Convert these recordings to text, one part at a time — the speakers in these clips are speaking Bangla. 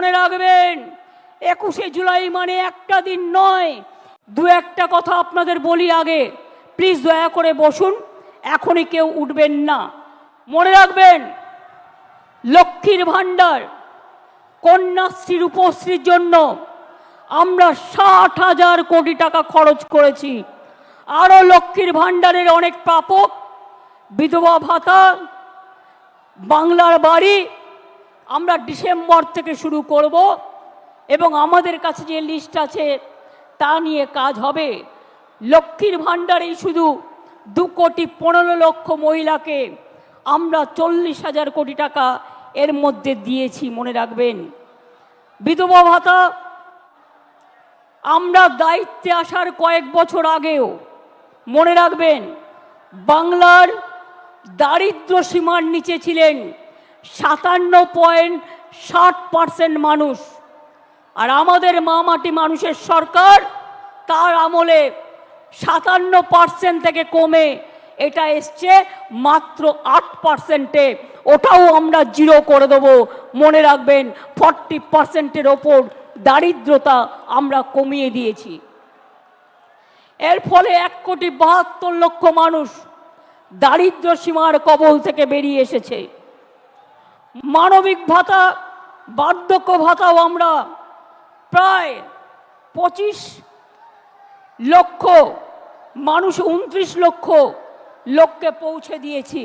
মনে রাখবেন, একুশে জুলাই মানে একটা দিন নয়, দু একটা কথা আপনাদের বলি আগে। প্লিজ দয়া করে বসুন, এখনই কেউ উঠবেন না। মনে রাখবেন, লক্ষ্মীর ভাণ্ডার, কন্যাশ্রী, রূপশ্রীর জন্য আমরা ষাট হাজার কোটি টাকা খরচ করেছি। আরও লক্ষ্মীর ভাণ্ডারের অনেক প্রাপক, বিধবা ভাতা, বাংলার বাড়ি আমরা ডিসেম্বর থেকে শুরু করব এবং আমাদের কাছে যে লিস্ট আছে, তা নিয়ে কাজ হবে। লক্ষ্মীর ভাণ্ডারেই শুধু দু কোটি পনেরো লক্ষ মহিলাকে আমরা চল্লিশ হাজার কোটি টাকা এর মধ্যে দিয়েছি, মনে রাখবেন। বিধবা ভাতা আমরা দায়িত্বে আসার কয়েক বছর আগেও, মনে রাখবেন, বাংলার দারিদ্র সীমার নিচে ছিলেন সাতান্ন পয়েন্ট ষাট পার্সেন্ট মানুষ। আর আমাদের মা মাটি মানুষের সরকার, তার আমলে সাতান্ন পার্সেন্ট থেকে কমে এটা এসছে মাত্র আট পার্সেন্টে। ওটাও আমরা জিরো করে দেবো। মনে রাখবেন, ফর্টি পার্সেন্টের ওপর দারিদ্রতা আমরা কমিয়ে দিয়েছি। এর ফলে এক কোটি বাহাত্তর লক্ষ মানুষ দারিদ্র সীমার কবল থেকে বেরিয়ে এসেছে। মানবিক ভাতা, বার্ধক্য ভাতাও আমরা প্রায় পঁচিশ লক্ষ, মানুষ উনত্রিশ লক্ষ লোককে পৌঁছে দিয়েছি।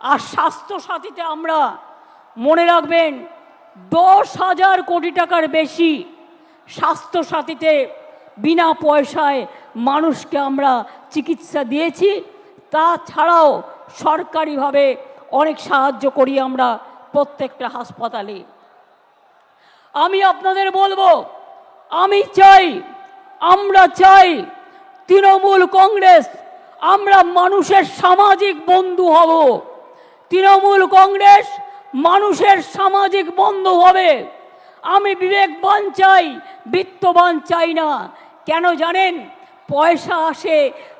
আর স্বাস্থ্য সাথীতে আমরা, মনে রাখবেন, দশ হাজার কোটি টাকার বেশি স্বাস্থ্য সাথীতে বিনা পয়সায় মানুষকে আমরা চিকিৎসা দিয়েছি। তাছাড়াও সরকারিভাবে অনেক সাহায্য করি আমরা প্রত্যেকটা হাসপাতালে। আমি আপনাদের বলব, আমি চাই, আমরা চাই তৃণমূল কংগ্রেস, আমরা মানুষের সামাজিক বন্ধু হব। তৃণমূল কংগ্রেস মানুষের সামাজিক বন্ধু হবে। আমি বিবেকবান চাই, বিত্তবান চাই না। কেন জানেন, পয়সা আসে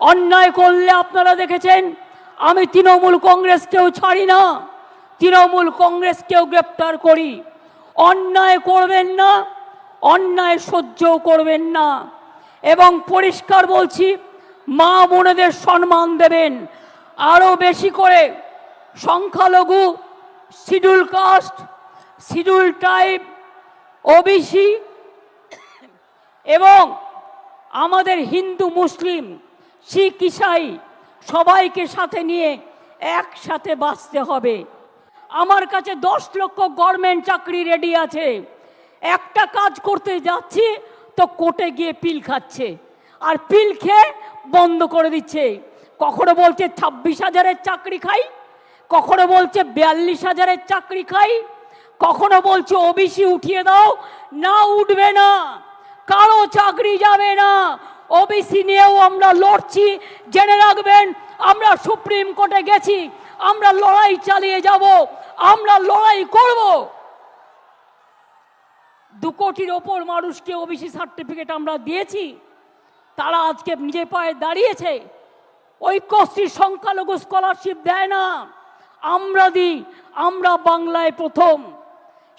অন্যায় করলে আপনারা দেখেছেন, আমি তৃণমূল কংগ্রেসকেও ছাড়ি না, তৃণমূল কংগ্রেসকেও গ্রেপ্তার করি। অন্যায় করবেন না, অন্যায় সহ্যও করবেন না। এবং পরিষ্কার বলছি, মা বোনেদের সম্মান দেবেন। আরও বেশি করে সংখ্যালঘু, schedule caste, schedule type OBC এবং আমাদের হিন্দু মুসলিম শিখ ইসাই সবাইকে সাথে নিয়ে একসাথে বাঁচতে হবে। আমার কাছে দশ লক্ষ গভর্নমেন্ট চাকরি রেডি আছে। একটা কাজ করতে যাচ্ছি, তো কোর্টে গিয়ে পিল খাচ্ছে। আর পিল খেয়ে বন্ধ করে দিচ্ছে। কখনো বলছে ছাব্বিশ হাজারের চাকরি খাই, কখনো বলছে বিয়াল্লিশ হাজারের চাকরি খাই, কখনো বলছে ওবিসি উঠিয়ে দাও। না উঠবে না, কারও চাকরি যাবে না। ওবিসি নিয়েও আমরা লড়ছি। জেনে রাখবেন, আমরা সুপ্রিম কোর্টে গেছি। আমরা লড়াই চালিয়ে যাব। আমরা লড়াই করব। দু কোটির ওপর মানুষকে ওবিসি সার্টিফিকেট আমরা দিয়েছি। তারা আজকে নিজে পায়ে দাঁড়িয়েছে। ঐক্যশ্রী সংখ্যালঘু স্কলারশিপ দেয় না। আমরা দিই, আমরা বাংলায় প্রথম।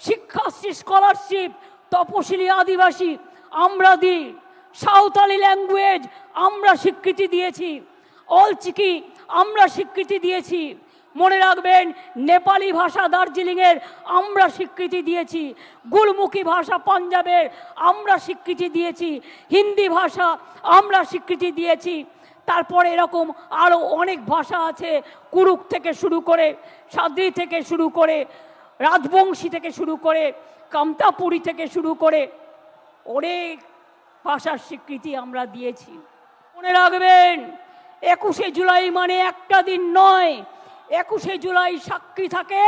শিক্ষাশ্রী স্কলারশিপ তপশিলি আদিবাসী, আমরা দিই। সাঁওতালি ল্যাঙ্গুয়েজ আমরা স্বীকৃতি দিয়েছি। অলচিকি আমরা স্বীকৃতি দিয়েছি। মনে রাখবেন, নেপালি ভাষা দার্জিলিংয়ের আমরা স্বীকৃতি দিয়েছি। গুরমুখী ভাষা পাঞ্জাবের আমরা স্বীকৃতি দিয়েছি। হিন্দি ভাষা আমরা স্বীকৃতি দিয়েছি। তারপরে এরকম আরও অনেক ভাষা আছে কুরুক থেকে শুরু করে, সাদ্রি থেকে শুরু করে, রাজবংশী থেকে শুরু করে, কামতাপুরি থেকে শুরু করে, অনেক ভাষার স্বীকৃতি আমরা দিয়েছি। মনে রাখবেন, একুশে জুলাই মানে একটা দিন নয়। একুশে জুলাই সাক্ষী থাকে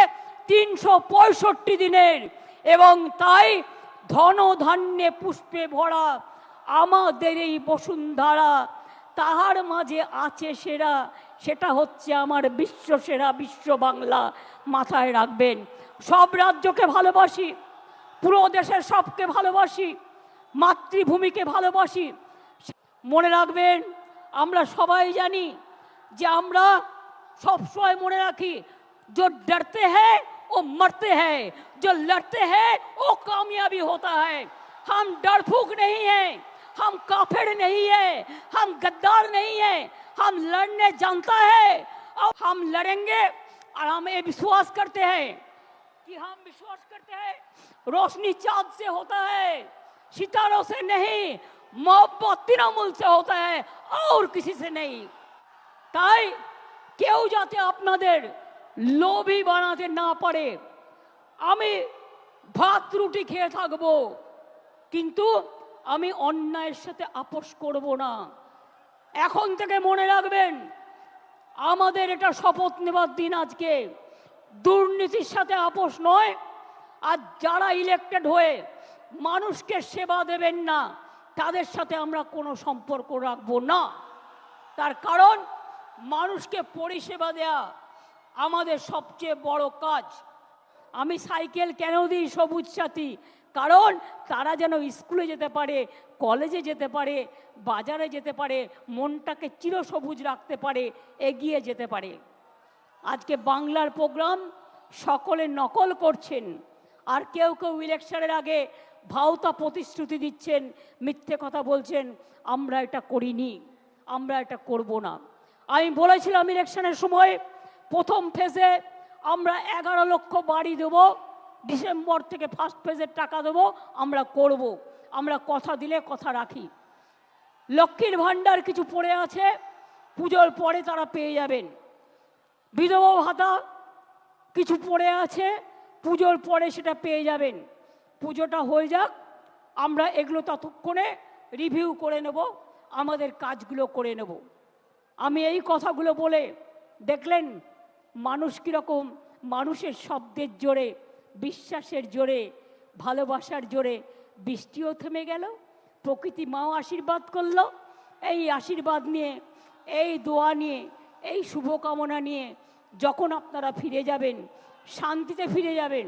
তিনশো পঁয়ষট্টি দিনের এবং তাই ধন ধান্যে পুষ্পে ভরা আমাদের এই বসুন্ধরা, তাহার মাঝে আছে সেরা, সেটা হচ্ছে আমার বিশ্ব সেরা বিশ্ব বাংলা মাথায় রাখবেন। সব রাজ্যকে ভালোবাসি, পুরো দেশের সবকে ভালোবাসি। মাতৃভূমিকে ভালোবাসি মনে রাখবেন আমরা সবাই জানি যে আমরা সবসময় মনে রাখি जो डरते हैं वो मरते हैं जो लड़ते हैं वो कामयाबी होता है हम डरफूक नहीं हैं हम काफिर नहीं है हम गद्दार नहीं है हम लड़ने जानता है और हम लड़ेंगे और हम ये विश्वास करते हैं कि हम विश्वास करते हैं रोशनी चांद से होता है सितारों से नहीं मोहब्बत तृणमूल से होता है और किसी से नहीं তাই কেউ যাতে আপনাদের লোভী বানাতে না পারে আমি ভাত রুটি খেয়ে থাকবো কিন্তু আমি অন্যায়ের সাথে আপোষ করব না এখন থেকে মনে রাখবেন আমাদের এটা শপথ নেবার দিন আজকে দুর্নীতির সাথে আপোষ নয় আর যারা ইলেক্টেড হয়ে মানুষকে সেবা দেবেন না, তাদের সাথে আমরা কোনো সম্পর্ক রাখব না। তার কারণ, মানুষকে পরিষেবা দেয়া আমাদের সবচেয়ে বড় কাজ। আমি সাইকেল কেন দিই সবুজ সাথী? কারণ, তারা যেন স্কুলে যেতে পারে, কলেজে যেতে পারে, বাজারে যেতে পারে, মনটাকে চিরসবুজ রাখতে পারে, এগিয়ে যেতে পারে। আজকে বাংলার প্রোগ্রাম সকলে নকল করছেন। আর কেউ কেউ ইলেকশনের আগে ভাওতা প্রতিশ্রুতি দিচ্ছেন, মিথ্যে কথা বলছেন, আমরা এটা করিনি, আমরা এটা করব না। আমি বলেছিলাম ইলেকশনের সময় প্রথম ফেজে আমরা এগারো লক্ষ বাড়ি দেব, ডিসেম্বর থেকে ফার্স্ট ফেজের টাকা দেবো, আমরা করব, আমরা কথা দিলে কথা রাখি। লক্ষ্মীর ভাণ্ডার কিছু পড়ে আছে, পুজোর পরে তারা পেয়ে যাবেন। বিধবা ভাতা কিছু পড়ে আছে পুজোর পরে সেটা পেয়ে যাবেন। পুজোটা হয়ে যাক, আমরা এগুলো ততক্ষণে রিভিউ করে নেব, আমাদের কাজগুলো করে নেব। আমি এই কথাগুলো বলে দেখলেন মানুষ কীরকম, মানুষের শব্দের জোরে, বিশ্বাসের জোরে, ভালোবাসার জোরে বৃষ্টিও থেমে গেল, প্রকৃতি মাও আশীর্বাদ করল। এই আশীর্বাদ নিয়ে, এই দোয়া নিয়ে, এই শুভকামনা নিয়ে যখন আপনারা ফিরে যাবেন শান্তিতে ফিরে যাবেন।